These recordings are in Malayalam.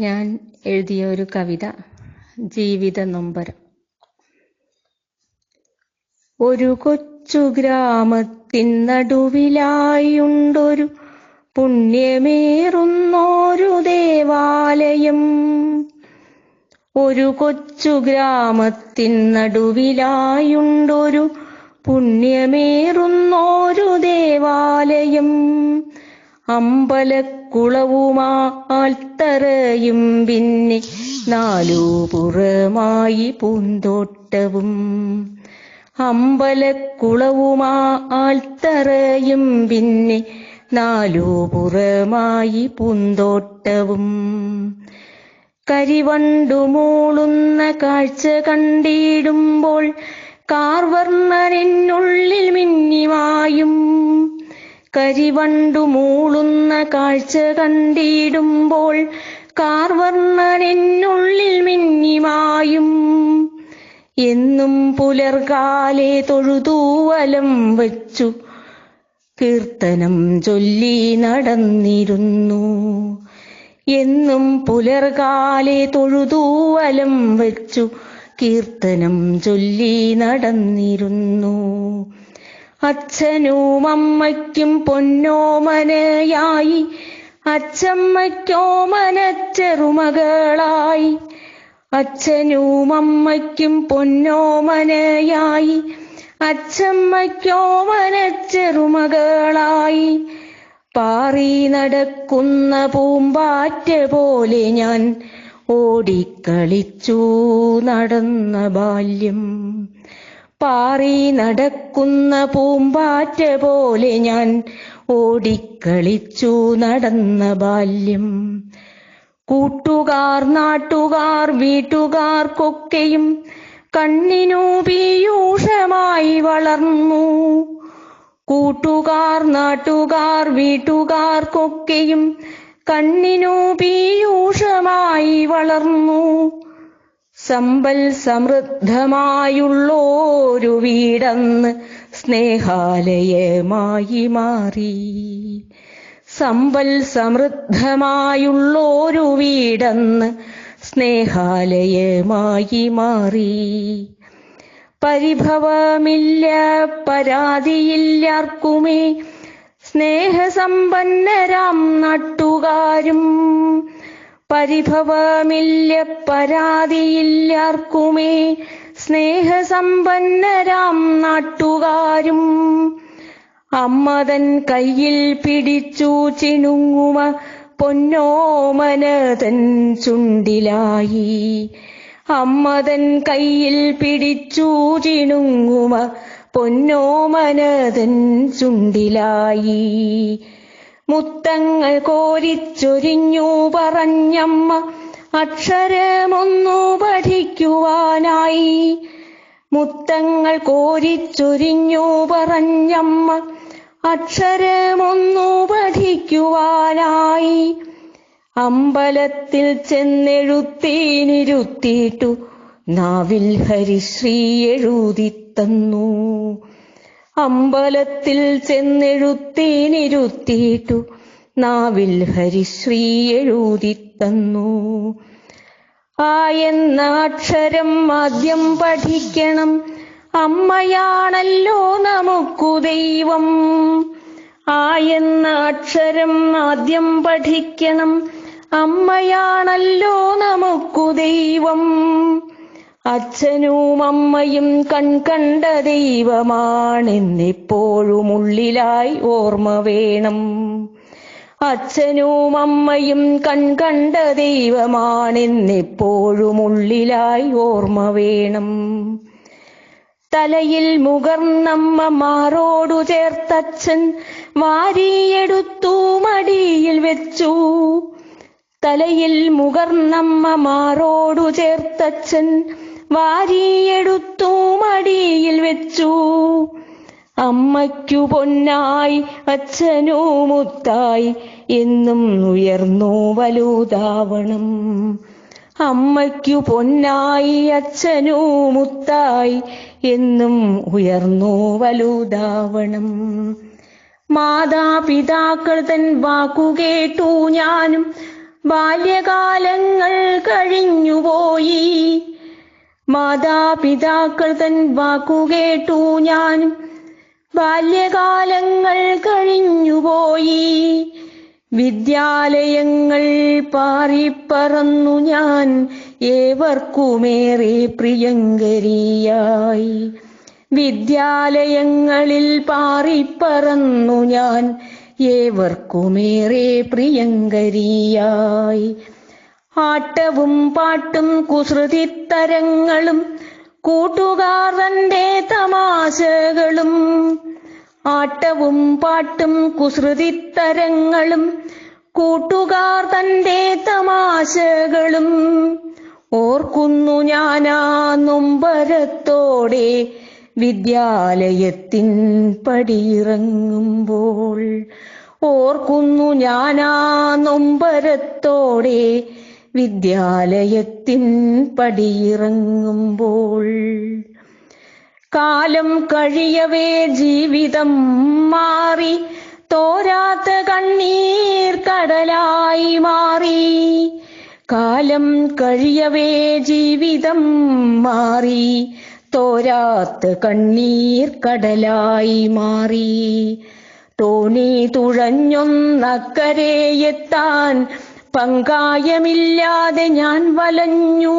ഞാൻ എഴുതിയ ഒരു കവിത ജീവിത നൊമ്പരം. ഒരു കൊച്ചു ഗ്രാമത്തിൻ നടുവിലായുണ്ടൊരു പുണ്യമേറുന്നോരു ദേവാലയം. ഒരു കൊച്ചു ഗ്രാമത്തിൻ നടുവിലായുണ്ടൊരു പുണ്യമേറുന്നോരു ദേവാലയം. അമ്പലക്കുളവുമാ ആൽത്തറയും പിന്നെ നാലു പുറമായി പൂന്തോട്ടവും. അമ്പലക്കുളവുമാൽത്തറയും പിന്നെ നാലു പുറമായി പൂന്തോട്ടവും. കരിവണ്ടു മൂളുന്ന കാഴ്ച കണ്ടിടുമ്പോൾ കാർവർണനെന്നുള്ളിൽ മിന്നിമായും. കരിവണ്ടു മൂളുന്ന കാഴ്ച കണ്ടിടുമ്പോൾ കാർവർണനെന്നുള്ളിൽ മിന്നിമായും. എന്നും പുലർകാലെ തൊഴുതൂവലം വച്ചു. കീർത്തനം ചൊല്ലി നടന്നിരുന്നു. എന്നും പുലർകാലെ തൊഴുതൂവലം വച്ചു. കീർത്തനം ചൊല്ലി നടന്നിരുന്നു. അച്ഛനും അമ്മയ്ക്കും പൊന്നോമനയായി. അച്ഛമ്മയ്ക്കോമനച്ചെറുമകളായി അച്ഛനും അമ്മയ്ക്കും പൊന്നോമനയായി. അച്ഛമ്മയ്ക്കോമനച്ചെറുമകളായി പാറി നടക്കുന്ന പൂമ്പാറ്റ പോലെ ഞാൻ ഓടിക്കളിച്ചു നടന്ന ബാല്യം. പാറി നടക്കുന്ന പൂമ്പാറ്റ പോലെ ഞാൻ ഓടിക്കളിച്ചു നടന്ന ബാല്യം. കൂട്ടുകാർ നാട്ടുകാർ വീട്ടുകാർക്കൊക്കെയും കണ്ണിനു പീയൂഷമായി വളർന്നു. കൂട്ടുകാർ നാട്ടുകാർ വീട്ടുകാർക്കൊക്കെയും കണ്ണിനു പീയൂഷമായി വളർന്നു. സമ്പൽ സമൃദ്ധമായുള്ളോരു വീടന്ന് സ്നേഹാലയമായി മാറി. സമ്പൽ സമൃദ്ധമായുള്ളോരു വീടന്ന് സ്നേഹാലയമായി മാറി. പരിഭവമില്ല പരാതിയില്ലാർക്കുമേ. സ്നേഹസമ്പന്നരാം നാട്ടുകാരും പരിഭവമില്ല പരാതിയില്ലാർക്കുമേ സ്നേഹസമ്പന്നരാം നാട്ടുകാരും. അമ്മതൻ കയ്യിൽ പിടിച്ചു ചിണുങ്ങുമ പൊന്നോമനതൻ ചുണ്ടിലായി. അമ്മതൻ കയ്യിൽ പിടിച്ചു ചിണുങ്ങുമ പൊന്നോമനതൻ ചുണ്ടിലായി. മുത്തങ്ങൾ കോരിച്ചൊരിഞ്ഞു പറഞ്ഞമ്മ അക്ഷരമൊന്നു പഠിക്കുവാനായി. മുത്തങ്ങൾ കോരിച്ചൊരിഞ്ഞു പറഞ്ഞമ്മ അക്ഷരമൊന്നു പഠിക്കുവാനായി. അമ്പലത്തിൽ ചെന്നെഴുത്തീനിരുത്തിയിട്ടു നാവിൽ ഹരിശ്രീ എഴുതിത്തന്നു. അമ്പലത്തിൽ ചെന്നെഴുത്തേനിരുത്തിയിട്ടു നാവിൽ ഹരിശ്രീ എഴുതിത്തന്നു. ആ എന്ന അക്ഷരം ആദ്യം പഠിക്കണം. അമ്മയാണല്ലോ നമുക്കു ദൈവം. ആ എന്ന അക്ഷരം ആദ്യം പഠിക്കണം. അമ്മയാണല്ലോ നമുക്കു ദൈവം. അച്ഛനും അമ്മയും കൺകണ്ട ദൈവമാണെന്നിപ്പോഴും ഉള്ളിലായി ഓർമ്മ വേണം. അച്ഛനും അമ്മയും കൺകണ്ട ദൈവമാണെന്നിപ്പോഴും ഉള്ളിലായി ഓർമ്മ വേണം. തലയിൽ മുകർന്നമ്മ മാറോടു ചേർത്തച്ഛൻ വാരിയെടുത്തു മടിയിൽ വെച്ചു. തലയിൽ മുകർന്നമ്മ മാറോടു ചേർത്തച്ഛൻ വാരിയെടുത്തു മടിയിൽ വെച്ചു. അമ്മയ്ക്കു പൊന്നായി അച്ഛനു മുത്തായി എന്നും ഉയർന്നു വലുതാവണം. അമ്മയ്ക്കു പൊന്നായി അച്ഛനു മുത്തായി എന്നും ഉയർന്നു വലുതാവണം. മാതാപിതാക്കൾ തൻ വാക്കു കേട്ടു ഞാനും ബാല്യകാലങ്ങൾ കഴിഞ്ഞുപോയി. മാതാപിതാക്കൾ തൻ വാക്കുകേട്ടു ഞാൻ. ബാല്യകാലങ്ങൾ കഴിഞ്ഞുപോയി വിദ്യാലയങ്ങൾ പാറിപ്പറന്നു ഞാൻ. ഏവർക്കുമേറെ പ്രിയങ്കരിയായി. വിദ്യാലയങ്ങളിൽ പാറിപ്പറന്നു ഞാൻ. ഏവർക്കുമേറെ പ്രിയങ്കരിയായി. ആട്ടവും പാട്ടും കുസൃതിത്തരങ്ങളും കൂട്ടുകാർ തന്റെ തമാശകളും ആട്ടവും പാട്ടും കുസൃതിത്തരങ്ങളും കൂട്ടുകാർ തന്റെ തമാശകളും ഓർക്കുന്നു ഞാനാ നൊമ്പരത്തോടെ വിദ്യാലയത്തിൻ പടിയിറങ്ങുമ്പോൾ. ഓർക്കുന്നു ഞാനാ നൊമ്പരത്തോടെ വിദ്യാലയത്തിൻ പടിയിറങ്ങുമ്പോൾ കാലം കഴിയവേ ജീവിതം മാറി തോരാത്ത കണ്ണീർ കടലായി മാറി. കാലം കഴിയവേ ജീവിതം മാറി തോരാത്ത കണ്ണീർ കടലായി മാറി. തോണി തുഴഞ്ഞൊന്നക്കരെ എത്താൻ പങ്കായമില്ലാതെ ഞാൻ വലഞ്ഞു.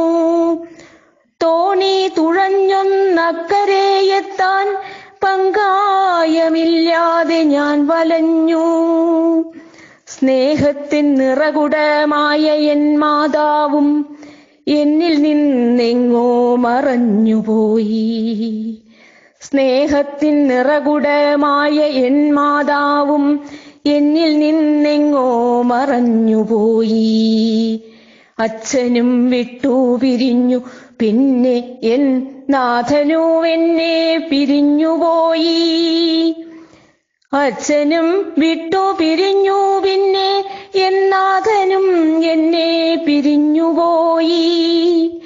തോണി തുഴഞ്ഞൊന്നക്കരെ എത്താൻ പങ്കായമില്ലാതെ ഞാൻ വലഞ്ഞു. സ്നേഹത്തിൻ നിറകുടമായ എൻ മാതാവും എന്നിൽ നിന്നെങ്ങോ മറഞ്ഞുപോയി. സ്നേഹത്തിൻ നിറകുടമായ എൻ മാതാവും എന്നിൽ നിന്നെങ്ങോ മറഞ്ഞുപോയി. അച്ഛനും വിട്ടു പിരിഞ്ഞു. പിന്നെ എൻ നാഥനോ എന്നെ പിരിഞ്ഞുപോയി. അച്ഛനും വിട്ടു പിരിഞ്ഞു. പിന്നെ എൻ നാഥനും എന്നെ പിരിഞ്ഞുപോയി.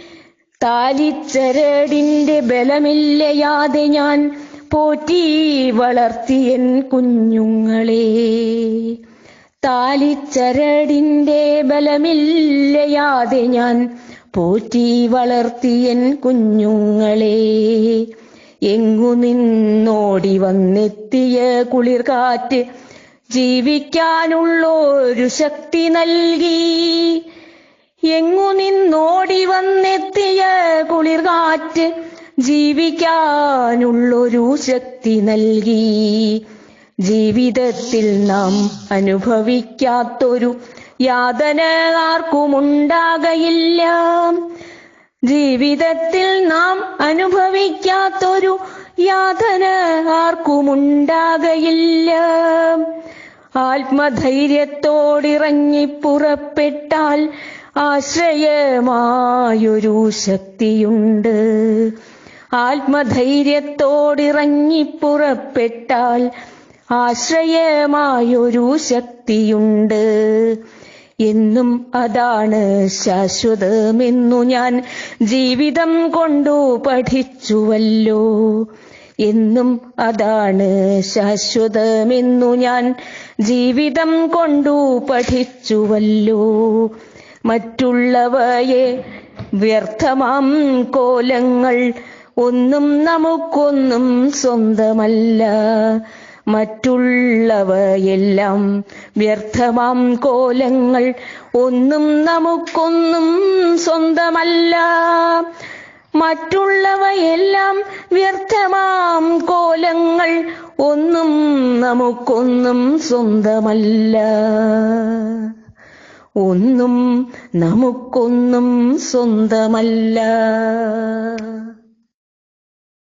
താലിച്ചരടിന്റെ ബലമില്ലയാതെ ഞാൻ പോറ്റി വളർത്തിയൻ കുഞ്ഞുങ്ങളെ. താലിച്ചരടിന്റെ ബലമില്ലയാതെ ഞാൻ പോറ്റി വളർത്തിയൻ കുഞ്ഞുങ്ങളെ. എങ്ങു നിന്നോടി വന്നെത്തിയ കുളിർകാറ്റ് ജീവിക്കാനുള്ളൊരു ശക്തി നൽകി. എങ്ങു നിന്നോടി വന്നെത്തിയ കുളിർകാറ്റ് ജീവിക്കാനുള്ളൊരു ശക്തി നൽകി. ജീവിതത്തിൽ നാം അനുഭവിക്കാത്തൊരു യാതന ആർക്കുമുണ്ടാകയില്ല. ജീവിതത്തിൽ നാം അനുഭവിക്കാത്തൊരു യാതന ആർക്കുമുണ്ടാകയില്ല. ആത്മധൈര്യത്തോടിറങ്ങി പുറപ്പെട്ടാൽ ആശ്രയമായൊരു ശക്തിയുണ്ട്. ആത്മധൈര്യത്തോടിറങ്ങി പുറപ്പെട്ടാൽ ആശ്രയമായൊരു ശക്തിയുണ്ട്. എന്നും അതാണ് ശാശ്വതമെന്നു ഞാൻ ജീവിതം കൊണ്ടു പഠിച്ചുവല്ലോ. എന്നും അതാണ് ശാശ്വതമെന്നു ഞാൻ ജീവിതം കൊണ്ടു പഠിച്ചുവല്ലോ. മറ്റുള്ളവയെ വ്യർത്ഥമാം കോലങ്ങൾ ഒന്നും നമുക്കൊന്നും സ്വന്തമല്ല. മറ്റുള്ളവയെല്ലാം വ്യർത്ഥമാം കോലങ്ങൾ. ഒന്നും നമുക്കൊന്നും സ്വന്തമല്ല. മറ്റുള്ളവയെല്ലാം വ്യർത്ഥമാം കോലങ്ങൾ. ഒന്നും നമുക്കൊന്നും സ്വന്തമല്ല. ഒന്നും നമുക്കൊന്നും സ്വന്തമല്ല.